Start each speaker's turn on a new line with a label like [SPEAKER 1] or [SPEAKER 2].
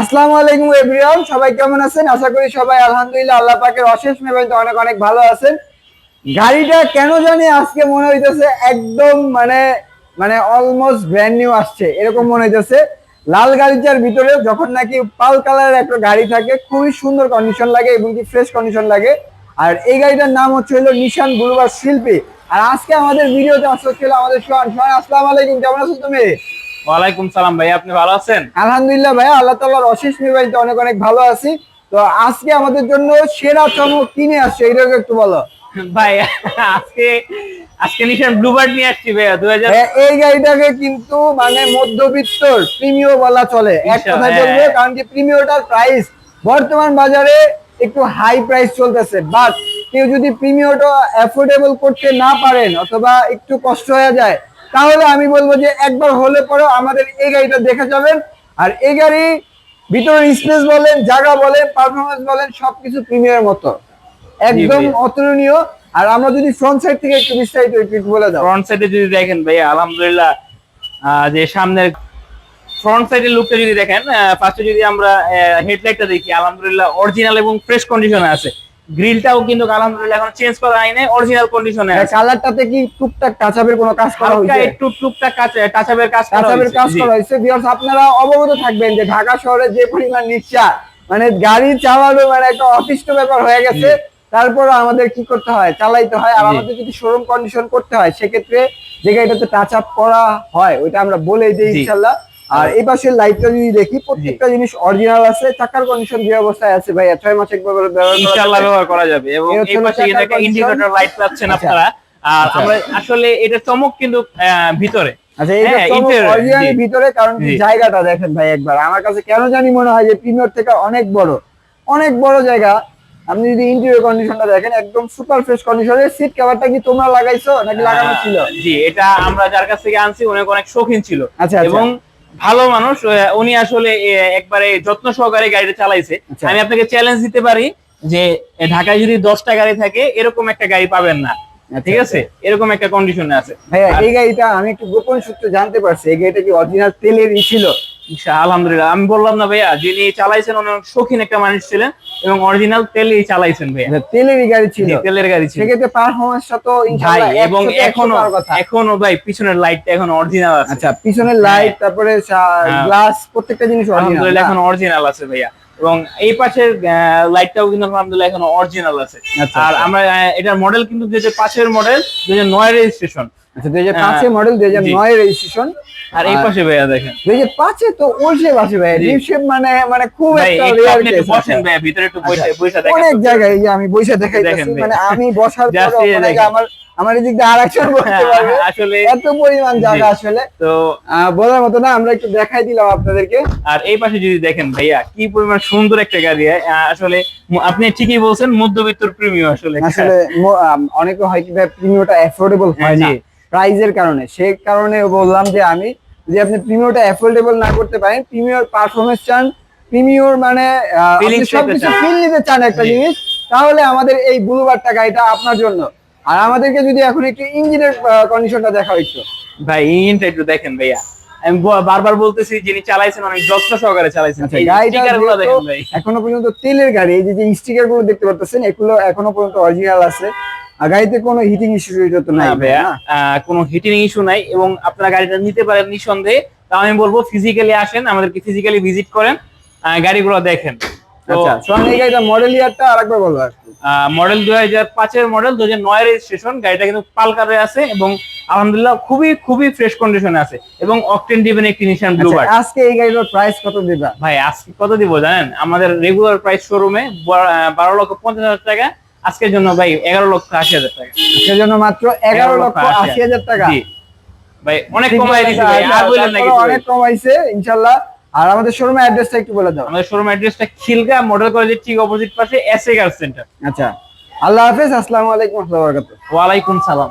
[SPEAKER 1] আসসালামু আলাইকুম এভরিওয়ান, সবাই কেমন আছেন? আশা করি সবাই আলহামদুলিল্লাহ আল্লাহ পাকের অশেষ মেহরবানিতে অনেক অনেক ভালো আছেন। গাড়িটা কেন জানি আজকে মনে হইতেছে একদম মানে মানে অলমোস্ট ব্র্যান্ড নিউ আসছে, এরকম মনে হইতেছে। লাল গাড়িটার ভিতরে যখন নাকি পাল কালারের একটা গাড়ি থাকে, খুবই সুন্দর কন্ডিশন লাগে এবং কি ফ্রেশ কন্ডিশন লাগে। আর এই গাড়িটার নাম হচ্ছে হলো নিশান বুলবার শিল্পী। আর আজকে আমাদের ভিডিওতে আসলে ছিল আমাদের সোহান। সোহান, আসসালামু আলাইকুম, কেমন আছো তুমি?
[SPEAKER 2] ওয়ালাইকুম সালাম ভাই আপনি ভালো আছেন?
[SPEAKER 1] আলহামদুলিল্লাহ ভাই আল্লাহ তাল্লাহর অশেষ নির্বাহিত অনেক অনেক ভালো আছি। তো আজকে আমাদের জন্য সেরা চমক কিনে আসছে এইটাকে একটু বলো।
[SPEAKER 2] ভাই আজকে আজকে নিশান ব্লুবার্ড নিয়ে আসছি ভাইয়া দুই
[SPEAKER 1] হ্যাঁ, এই গাড়িটাকে কিন্তু মানে মধ্যবিত্তর প্রিমিয় বলা চলে। এক
[SPEAKER 2] ইনশাআল্লাহ,
[SPEAKER 1] কথায় বলব
[SPEAKER 2] হ্যাঁ।
[SPEAKER 1] কারণ কি প্রিমিয়টার প্রাইস বর্তমান বাজারে একটু হাই প্রাইস চলতেছে। বাট কেউ যদি প্রিমিয়টা অ্যাফোর্ডেবল করতে না পারেন অথবা একটু কষ্ট হয়ে যায় তাহলে আমি বলব যে একবার হলে পরে আমাদের এই গাড়িটা দেখে যাবেন। আর এই গাড়ি ভিতরের স্পেস বলেন জায়গা বলেন পারফরমেন্স বলেন সবকিছু প্রিমিয়ার মতো। একদম অতুলনীয়। আর আমরা যদি ফ্রন্ট সাইড থেকে একটু বিস্তারিত একটু বলে দাও।
[SPEAKER 2] ফ্রন্ট সাইডে যদি দেখেন ভাই আলহামদুলিল্লাহ আহ, যে সামনের ফ্রন্ট সাইডের লুকটা যদি দেখেন ফার্স্টে যদি আমরা হেডলাইটটা দেখি আলহামদুলিল্লাহ অরিজিনাল এবং ফ্রেশ কন্ডিশনে আছে। গ্রিলটাও কিন্তু আলহামদুলিল্লাহ এখন চেঞ্জ করা হয়নি অরিজিনাল কন্ডিশনে আছে।
[SPEAKER 1] কালারটাতে কি টুকটাক কোনো কাজ করা হয়েছে?
[SPEAKER 2] একটু টুকটাক কাজ করা
[SPEAKER 1] কাজ করা হয়েছে। ভিউয়ার্স আপনারা অবগত থাকবেন যে ঢাকা শহরে যে পরিমাণ রিক্সা মানে গাড়ি চালানো মানে একটা অতিষ্ঠ ব্যাপার হয়ে গেছে। তারপর আমাদের কি করতে হয়? চালাইতে হয়। আর আমাদের যদি শোরুম কন্ডিশন করতে হয় সেক্ষেত্রে যে গাড়িটাতে টাচ আপ করা হয় ওইটা আমরা বলে দিই ইনশাল্লাহ। আর এই পাশের লাইটটা যদি দেখি প্রত্যেকটা জিনিস অরিজিনাল আছে চাকার কন্ডিশন যে অবস্থায় আছে ভাই? ছয় মাস একবার ব্যবহার করা
[SPEAKER 2] ইনশাআল্লাহ
[SPEAKER 1] যাবে।
[SPEAKER 2] ব্যবহার করা যাবে। এবং
[SPEAKER 1] এই
[SPEAKER 2] পাশে
[SPEAKER 1] condition।
[SPEAKER 2] ইন্ডিকেটর লাইট পাচ্ছেন
[SPEAKER 1] আচ্ছা।
[SPEAKER 2] আপনারা। আর
[SPEAKER 1] আচ্ছা।
[SPEAKER 2] আমরা আসলে এটা চমক কিন্তু ভিতরে।
[SPEAKER 1] আচ্ছা এই
[SPEAKER 2] হ্যাঁ,
[SPEAKER 1] অরিজিনাল ভিতরে কারণ জায়গাটা দেখেন ভাই একবার। আমার কাছে কেন জানি মনে হয় যে প্রিমিয়ার থেকে অনেক বড় অনেক বড় জায়গা। আপনি যদি ইন্টেরিয়র কন্ডিশনটা দেখেন একদম সুপার ফ্রেশ কন্ডিশনের সিট কভারটা কি তোমরা লাগাইছো নাকি লাগানো ছিল?
[SPEAKER 2] জি এটা আমরা যার কাছ থেকে আনছি অনেক অনেক শৌখিন ছিল।
[SPEAKER 1] আচ্ছা।
[SPEAKER 2] এবং ভালো মানুষ উনি আসলে একবারে যত্ন সহকারে গাড়িটা চালাইছে।
[SPEAKER 1] আচ্ছা।
[SPEAKER 2] আমি আপনাকে চ্যালেঞ্জ দিতে পারি যে ঢাকায় যদি দশটা গাড়ি থাকে এরকম একটা গাড়ি পাবেন না।
[SPEAKER 1] আচ্ছা,
[SPEAKER 2] ঠিক আছে? এরকম একটা কন্ডিশনে আছে।
[SPEAKER 1] ভাইয়া এই গাড়িটা আমি একটু গোপন সূত্রে জানতে পারছি এই গাড়িটা কি অরিজিনাল তেলেরই ছিল?
[SPEAKER 2] আলহামদুলিল্লাহ। আমি বললাম না ভাইয়া যিনি চালাইছেন অনেক শৌখিন একটা মানুষ ছিলেন এবং অরিজিনাল তেলেই চালাইছেন ভাইয়া।
[SPEAKER 1] আচ্ছা, তেলেরই গাড়ি ছিল।
[SPEAKER 2] তেলের গাড়ি ছিল।
[SPEAKER 1] সেক্ষেত্রে পারফরমেন্সটা তো ইনশাআল্লাহ
[SPEAKER 2] এবং
[SPEAKER 1] 100 তে 100 এখনও
[SPEAKER 2] এখনও ভাই পিছনের লাইটটা এখন অরিজিনাল আছে।
[SPEAKER 1] আচ্ছা পিছনের লাইট তারপরে
[SPEAKER 2] হ্যাঁ।
[SPEAKER 1] গ্লাস প্রত্যেকটা জিনিস অরিজিনাল
[SPEAKER 2] এখন অরিজিনাল আছে ভাইয়া। এবং এই পাশের লাইটটাও কিন্তু আলহামদুলিল্লাহ এখন অরিজিনাল আছে।
[SPEAKER 1] আচ্ছা,
[SPEAKER 2] আর
[SPEAKER 1] আচ্ছা।
[SPEAKER 2] আমরা এটার মডেল কিন্তু যে পাশের মডেল দুই হাজার নয় রেজিস্ট্রেশন
[SPEAKER 1] আচ্ছা দুই হাজার মডেল দুই হাজার নয় রেজিস্ট্রেশন
[SPEAKER 2] আর এই পাশে ভাইয়া দেখেন।
[SPEAKER 1] দুই হাজার পাঁচে তো ওল শেপ আছে ভাই ডিপ শেপ মানে মানে খুব একটা রেয়ার কেস
[SPEAKER 2] ভাইয়া ভিতরে একটু বসে বসে দেখেন
[SPEAKER 1] অনেক জায়গায় এই যে আমি বসে দেখাইতেছি মানে আমি বসার পর আমার আমার এদিক দিয়ে আরেকজন বসতে
[SPEAKER 2] হ্যাঁ,
[SPEAKER 1] পারবে।
[SPEAKER 2] আসলে
[SPEAKER 1] এত পরিমাণ জায়গা আসলে।
[SPEAKER 2] তো
[SPEAKER 1] বলার মতো না আমরা একটু দেখাই দিলাম আপনাদেরকে।
[SPEAKER 2] আর এই পাশে যদি দেখেন ভাইয়া কি পরিমাণ সুন্দর একটা গাড়ি আসলে আপনি ঠিকই বলছেন মধ্যবিত্তর প্রিমিয়াম আসলে।
[SPEAKER 1] আসলে অনেকে হয় কি ভাই প্রিমিয়মটা অ্যাফোর্ডেবল হয় না।
[SPEAKER 2] জি।
[SPEAKER 1] প্রাইজের কারণে। সেই কারণে বললাম যে আমি যদি আপনি প্রিমিয়রটা অ্যাফোর্ডেবল না করতে পারেন প্রিমিয়র পারফরমেন্স চান প্রিমিয়র মানে সবকিছু। ফিল নিতে চান একটা জিনিস তাহলে আমাদের এই ব্লুবারটা গাড়িটা আপনার জন্য। আর আমাদেরকে যদি এখন একটু ইঞ্জিনের কন্ডিশনটা দেখা একটু।
[SPEAKER 2] ভাই ইঞ্জিনটা একটু দেখেন ভাইয়া। আমি বারবার বলতেছি যিনি চালাইছেন অনেক যত্ন সহকারে চালাইছেন।
[SPEAKER 1] আচ্ছা এখনও পর্যন্ত তেলের গাড়ি এই যে স্টিকারগুলো দেখতে পাচ্ছেন এগুলো এখনও পর্যন্ত অরিজিনাল আছে। আর গাড়িতে কোনো হিটিং ইস্যু তো নাই
[SPEAKER 2] ভাইয়া কোনো হিটিং ইস্যু নাই এবং আপনারা গাড়িটা নিতে পারেন নিঃসন্দেহে। তা আমি বলব ফিজিক্যালি আসেন আমাদেরকে ফিজিক্যালি ভিজিট করেন গাড়িগুলো দেখেন।
[SPEAKER 1] আচ্ছা সোহান এই গাড়িটা মডেল ইয়ারটা আরেকবার বলব।
[SPEAKER 2] মডেল দুই হাজার পাঁচের মডেল দুই হাজার নয় রেজিস্ট্রেশন গাড়িটা কিন্তু পালকারে আছে এবং আলহামদুলিল্লাহ খুবই খুবই ফ্রেশ কন্ডিশনে আছে এবং অকটেন ডিভেন একটি নিশান ব্লু
[SPEAKER 1] আচ্ছা, আজকে এই গাড়িটার প্রাইস কত দিবা?
[SPEAKER 2] ভাই আজকে কত দিব জানেন? আমাদের রেগুলার প্রাইস শোরুমে বারো লক্ষ পঞ্চাশ হাজার টাকা আজকের জন্য ভাই এগারো লক্ষ আশি হাজার টাকা।
[SPEAKER 1] সেজন্য মাত্র এগারো লক্ষ আশি হাজার টাকা।
[SPEAKER 2] ভাই অনেক কমাই ভাই।
[SPEAKER 1] আচ্ছা,
[SPEAKER 2] আর বললেন না কিছু।
[SPEAKER 1] অনেক কমাইছে ইনশাল্লাহ। আর আমাদের শোরুম অ্যাড্রেসটা একটু বলে দাও।
[SPEAKER 2] আমাদের শোরুম অ্যাড্রেসটা খিলগা মডেল কলেজের ঠিক অপোজিট পাশে এসএ এ সেন্টার
[SPEAKER 1] আচ্ছা। আল্লাহ হাফেজ আসসালামু আলাইকুম ওয়া বারাকাতুহু
[SPEAKER 2] ওয়ালাইকুম সালাম।